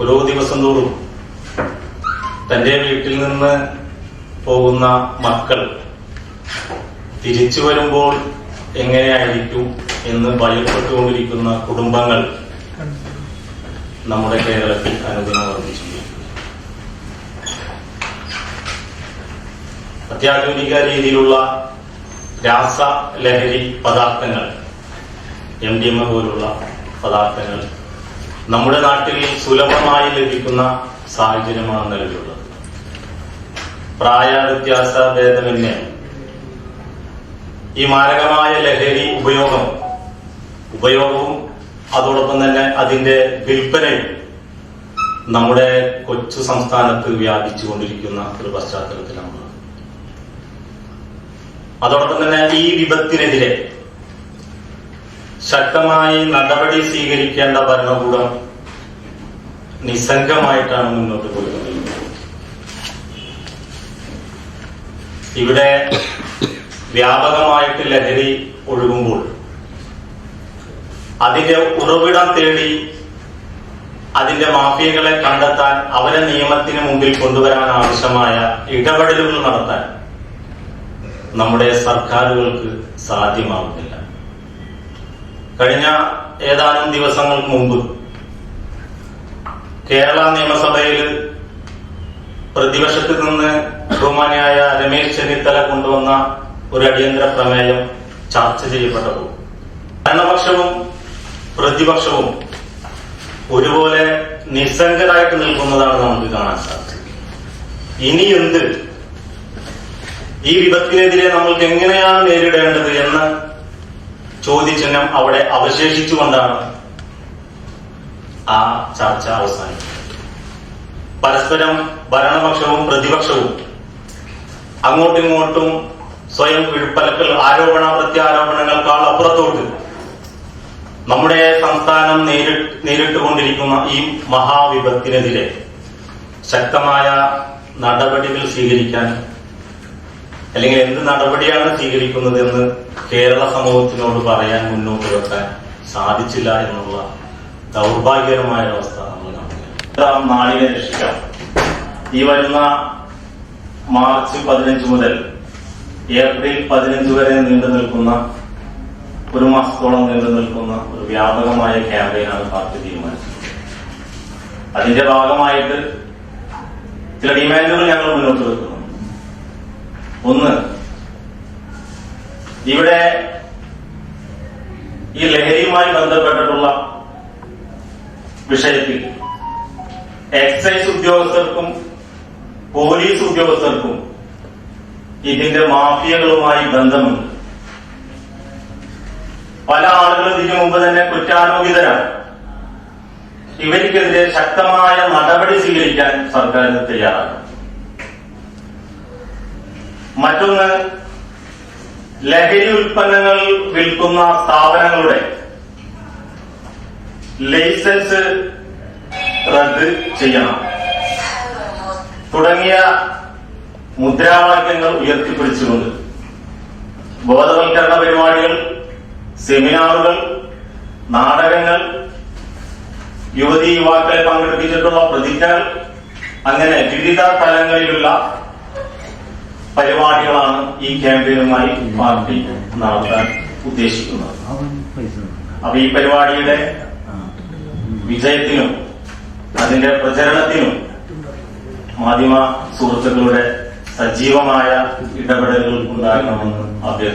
ഓരോ ദിവസം തോറും തന്റെ വീട്ടിൽ നിന്ന് പോകുന്ന മക്കൾ തിരിച്ചു വരുമ്പോൾ എങ്ങനെയായിരിക്കും എന്ന് ഭയപ്പെട്ടുകൊണ്ടിരിക്കുന്ന കുടുംബങ്ങൾ നമ്മുടെ കേരളത്തിൽ അനുദിനം വർദ്ധിച്ചു അത്യാധുനിക രീതിയിലുള്ള രാസ ലഹരി പദാർത്ഥങ്ങൾ എം ഡി എം പോലുള്ള പദാർത്ഥങ്ങൾ നമ്മുടെ നാട്ടിൽ സുലഭമായി ലഭിക്കുന്ന സാഹചര്യമാണ് നിലവിലുള്ളത്. പ്രായ വ്യത്യാസ ഭേദമന്യേ ഈ മാരകമായ ലഹരി ഉപയോഗം ഉപയോഗവും അതോടൊപ്പം തന്നെ അതിന്റെ വിൽപ്പനയും നമ്മുടെ കൊച്ചു സംസ്ഥാനത്ത് വ്യാപിച്ചുകൊണ്ടിരിക്കുന്ന ഒരു പശ്ചാത്തലത്തിലാണ്. അതോടൊപ്പം തന്നെ ഈ വിപത്തിനെതിരെ ശക്തമായി നടപടി സ്വീകരിക്കേണ്ട ഭരണകൂടം നിസ്സംഗമായിട്ടാണ് മുന്നോട്ട് പോയിരുന്നത് ഇവിടെ വ്യാപകമായിട്ട് ലഹരി ഒഴുകുമ്പോൾ അതിന്റെ ഉറവിടം തേടി അതിന്റെ മാഫിയകളെ കണ്ടെത്താൻ അവരെ നിയമത്തിന് മുമ്പിൽ കൊണ്ടുവരാൻ ആവശ്യമായ ഇടപെടലുകൾ നടത്താൻ നമ്മുടെ സർക്കാരുകൾക്ക് സാധ്യമാകുന്നില്ല കഴിഞ്ഞ ഏതാനും ദിവസങ്ങൾക്ക് മുമ്പ് കേരള നിയമസഭയിൽ പ്രതിപക്ഷത്തിൽ നിന്ന് ബഹുമാനിയായ രമേശ് ചെന്നിത്തല കൊണ്ടുവന്ന ഒരു അടിയന്തര പ്രമേയം ചർച്ച ചെയ്യപ്പെട്ടപ്പോൾ ഭരണപക്ഷവും പ്രതിപക്ഷവും ഒരുപോലെ നിസ്സംഗരായിട്ട് നിൽക്കുന്നതാണ് നമുക്ക് കാണാൻ സാധിച്ചത്. ഇനി എന്ത്? ഈ വിപത്തിനെതിരെ നമ്മൾക്ക് എങ്ങനെയാണ് നേരിടേണ്ടത് എന്ന ചോദ്യചിഹ്നം അവിടെ അവശേഷിച്ചുകൊണ്ടാണ് ആ ചർച്ച അവസാനിക്കും. പരസ്പരം ഭരണപക്ഷവും പ്രതിപക്ഷവും അങ്ങോട്ടും ഇങ്ങോട്ടും സ്വയം പിഴുപ്പലക്കൽ ആരോപണ പ്രത്യാരോപണങ്ങൾക്കാൾ അപ്പുറത്തോട്ട് നമ്മുടെ സംസ്ഥാനം നേരിട്ട് നേരിട്ടുകൊണ്ടിരിക്കുന്ന ഈ മഹാവിപത്തിനെതിരെ ശക്തമായ നടപടികൾ സ്വീകരിക്കാൻ അല്ലെങ്കിൽ എന്ത് നടപടിയാണ് സ്വീകരിക്കുന്നത് എന്ന് കേരള സമൂഹത്തിനോട് പറയാൻ മുന്നോട്ട് വെക്കാൻ സാധിച്ചില്ല എന്നുള്ള ദൗർഭാഗ്യകരമായ അവസ്ഥ നമ്മൾ കാണുന്നത്. നാടിനെ രക്ഷിക്കാം. ഈ വരുന്ന മാർച്ച് പതിനഞ്ച് മുതൽ ഏപ്രിൽ പതിനഞ്ച് വരെ നീണ്ടു നിൽക്കുന്ന ഒരു മാസത്തോളം നീണ്ടു നിൽക്കുന്ന ഒരു വ്യാപകമായ ക്യാമ്പയിനാണ് പാർട്ടി തീരുമാനിച്ചത്. അതിന്റെ ഭാഗമായിട്ട് ചില ഡിമാൻഡുകൾ ഞങ്ങൾ മുന്നോട്ട് വെക്കുന്നു ഒന്ന് ഇവിടെ ഈ ലഹരിയുമായി ബന്ധപ്പെട്ടിട്ടുള്ള വിഷയത്തിൽ എക്സൈസ് ഉദ്യോഗസ്ഥർക്കും പോലീസ് ഉദ്യോഗസ്ഥർക്കും ഇതിന്റെ മാഫിയകളുമായി ബന്ധമുണ്ട്. പല ആളുകളും ഇതിനു മുമ്പ് തന്നെ കുറ്റാരോപിതരാണ്. ഇവർക്കെതിരെ ശക്തമായ നടപടി സ്വീകരിക്കാൻ സർക്കാർ തയ്യാറാണ്. മറ്റൊന്ന് ലഹരി ഉൽപ്പന്നങ്ങൾ വിൽക്കുന്ന സ്ഥാപനങ്ങളുടെ ലൈസൻസ് റദ്ദ് ചെയ്യണം. തുടങ്ങിയ മുദ്രാവാക്യങ്ങൾ ഉയർത്തിപ്പിടിച്ചുകൊണ്ട് ബോധവൽക്കരണ പരിപാടികൾ സെമിനാറുകൾ നാടകങ്ങൾ യുവതി യുവാക്കളെ പങ്കെടുപ്പിച്ചിട്ടുള്ള പ്രതിജ്ഞകൾ അങ്ങനെ വിവിധ തലങ്ങളിലുള്ള പരിപാടികളാണ് ഈ ക്യാമ്പയിനുമായി പാർട്ടി നടത്താൻ ഉദ്ദേശിക്കുന്നത്. അപ്പൊ ഈ പരിപാടിയുടെ വിജയത്തിനും അതിന്റെ പ്രചരണത്തിനും മാധ്യമ സുഹൃത്തുക്കളുടെ സജീവമായ ഇടപെടലുകൾ ഉണ്ടാകണമെന്ന് അഭ്യർത്ഥിക്കുന്നു